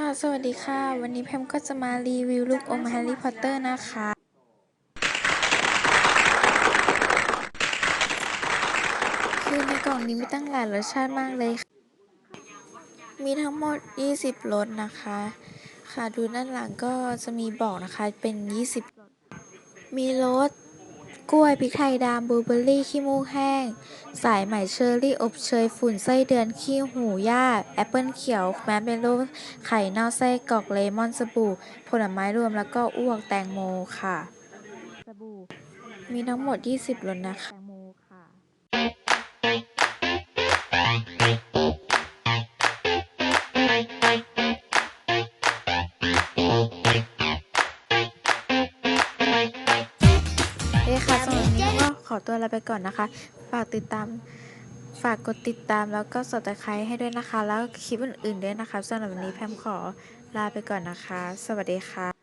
ค่ะ สวัสดีค่ะ วันนี้แพมก็จะมารีวิวลูกอมแฮร์รี่พอตเตอร์นะคะ คือในกล่องนี้มีตั้งหลายรสชาติมากเลยค่ะมีทั้งหมด 20 รสนะคะ ค่ะ ดูด้านหลังก็จะมีบอกนะคะ เป็น 20 มีรส กล้วยพริกไทยดำบลูเบอร์รี่ขี้มูกแห้ง สายไหมเชอร์รี่อบเชยฝุ่นไส้เดือนขี้หูย่าแอปเปิลเขียวแมสเมลโล่ไข่เน่าไส้กรอกเลมอนสบู่ ผลไม้รวมแล้วก็อ้วกแตงโมค่ะ สบู่มีทั้งหมด 20รสนะคะแตงโมค่ะ เอ้ค่ะสำหรับวันนี้ก็ขอตัวลาไปก่อนนะคะ ฝากติดตาม ฝากกดติดตามแล้วก็สดตะไคร้ให้ด้วยนะคะ แล้วคลิปอื่นๆด้วยนะคะสำหรับวันนี้แพมขอลาไปก่อนนะคะ สวัสดีค่ะ